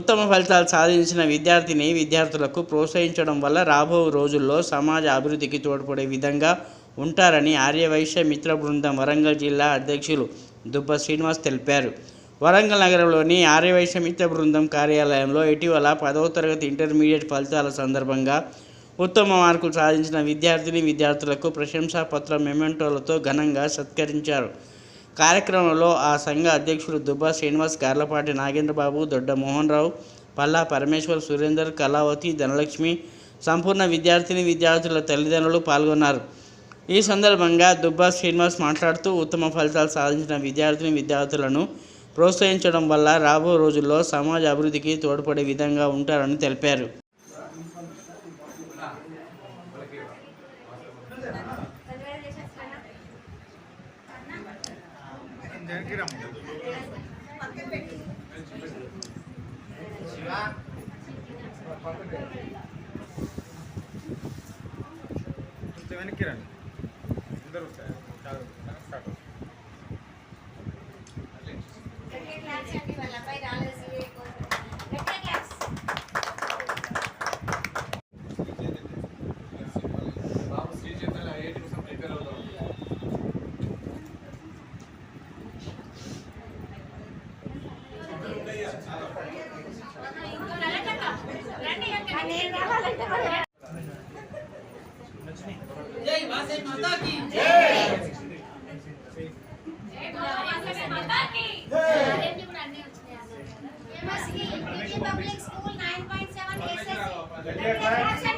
ఉత్తమ ఫలితాలు సాధించిన విద్యార్థిని విద్యార్థులకు ప్రోత్సహించడం వల్ల రాబో రోజుల్లో సమాజ అభివృద్ధికి తోడ్పడే విధంగా ఉంటారని ఆర్యవైశ్య మిత్ర బృందం వరంగల్ జిల్లా అధ్యక్షులు దుబ్బ శ్రీనివాస్ తెలిపారు. వరంగల్ నగరంలోని ఆర్యవైశ్య మిత్ర బృందం కార్యాలయంలో ఇటీవల పదవ తరగతి ఇంటర్మీడియట్ ఫలితాల సందర్భంగా ఉత్తమ మార్కులు సాధించిన విద్యార్థిని విద్యార్థులకు ప్రశంసాపత్ర మెమెంటోలతో ఘనంగా సత్కరించారు. కార్యక్రమంలో ఆ సంఘ అధ్యక్షుడు దుబ్బా శ్రీనివాస్ గార్లపాటి నాగేంద్రబాబు దొడ్డ మోహన్ రావు పల్లా పరమేశ్వర్ సురేందర్ కళావతి ధనలక్ష్మి సంపూర్ణ విద్యార్థిని విద్యార్థుల తల్లిదండ్రులు పాల్గొన్నారు. ఈ సందర్భంగా దుబ్బా శ్రీనివాస్ మాట్లాడుతూ ఉత్తమ ఫలితాలు సాధించిన విద్యార్థిని విద్యార్థులను ప్రోత్సహించడం వల్ల రాబో రోజుల్లో సమాజ అభివృద్ధికి తోడ్పడే విధంగా ఉంటారని తెలిపారు. వెనక్కి రండి అందరూ వస్తారు. చాలు. Start. Public school nine point seven మన వాళ్ళు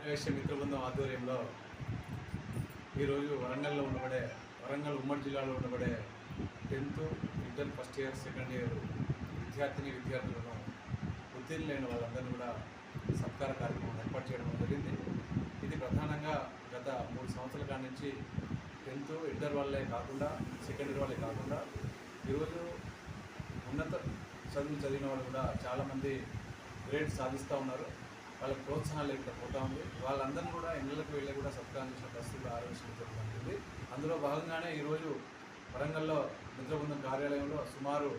వైశ్య మిత్ర బృందం ఆధ్వర్యంలో ఈరోజు వరంగల్లో ఉండబడే వరంగల్ ఉమ్మడి జిల్లాలో ఉండబడే tenth inter first year second year విద్యార్థిని విద్యార్థులను ఉత్తీర్ణులైన వాళ్ళందరినీ కూడా సత్కార కార్యక్రమం ఏర్పాటు చేయడం జరిగింది. ఇది ప్రధానంగా గత మూడు సంవత్సరాల కాడి నుంచి టెన్త్ ఇంటర్ వాళ్ళే కాకుండా సెకండ్ ఇయర్ వాళ్ళే కాకుండా ఈరోజు ఉన్నత చదువులు చదివిన వాళ్ళు కూడా చాలామంది గ్రేడ్ సాధిస్తూ ఉన్నారు. వాళ్ళకి ప్రోత్సాహం లేకుండా పోతా ఉంది. వాళ్ళందరినీ కూడా ఇళ్ళకి వెళ్ళి కూడా సత్కారం చేసిన పరిస్థితులు ఆలోచించడం ఉంటుంది అందులో భాగంగానే ఈరోజు వరంగల్లో నిద్రబృందం కార్యాలయంలో సుమారు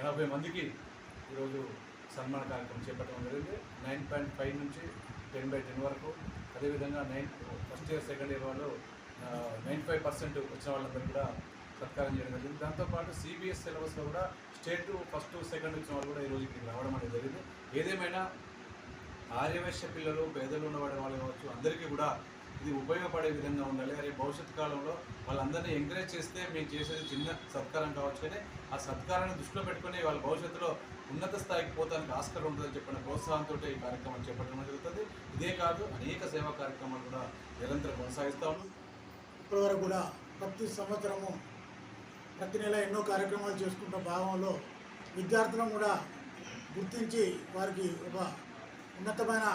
ఎనభై మందికి ఈరోజు సన్మాన కార్యక్రమం చేపట్టడం జరిగింది. నైన్ పాయింట్ ఫైవ్ నుంచి టెన్ బై టెన్ వరకు. అదేవిధంగా nine first year second year వాళ్ళు నైన్ ఫైవ్ పర్సెంట్ వచ్చిన వాళ్ళందరూ కూడా సత్కారం చేయడం జరిగింది. దాంతోపాటు సిబిఎస్ సిలబస్లో కూడా స్టేట్ ఫస్ట్ సెకండ్ వచ్చిన వాళ్ళు కూడా ఈరోజు ఇక్కడికి రావడం అనేది జరిగింది. ఏదేమైనా ఆర్యవైశ్య పిల్లలు పేదలు ఉన్నవాడు వాళ్ళు కావచ్చు అందరికీ కూడా ఇది ఉపయోగపడే విధంగా ఉండాలి. అరే భవిష్యత్ కాలంలో వాళ్ళందరినీ ఎంకరేజ్ చేస్తే మేము చేసేది చిన్న సత్కారం కావచ్చు. కానీ ఆ సత్కారాన్ని దృష్టిలో పెట్టుకుని వాళ్ళ భవిష్యత్తులో ఉన్నత స్థాయికి పోతానికి ఆస్కారం ఉంటుందని చెప్పిన ప్రోత్సాహంతో ఈ కార్యక్రమం చేపట్టడం జరుగుతుంది. ఇదే కాదు అనేక సేవా కార్యక్రమాలు కూడా నిరంతరం కొనసాగిస్తాము ఇప్పటివరకు కూడా ప్రతి సంవత్సరము ప్రతి నెల ఎన్నో కార్యక్రమాలు చేసుకుంటున్న భాగంలో విద్యార్థులను కూడా గుర్తించి వారికి ఒక ఉన్నతమైన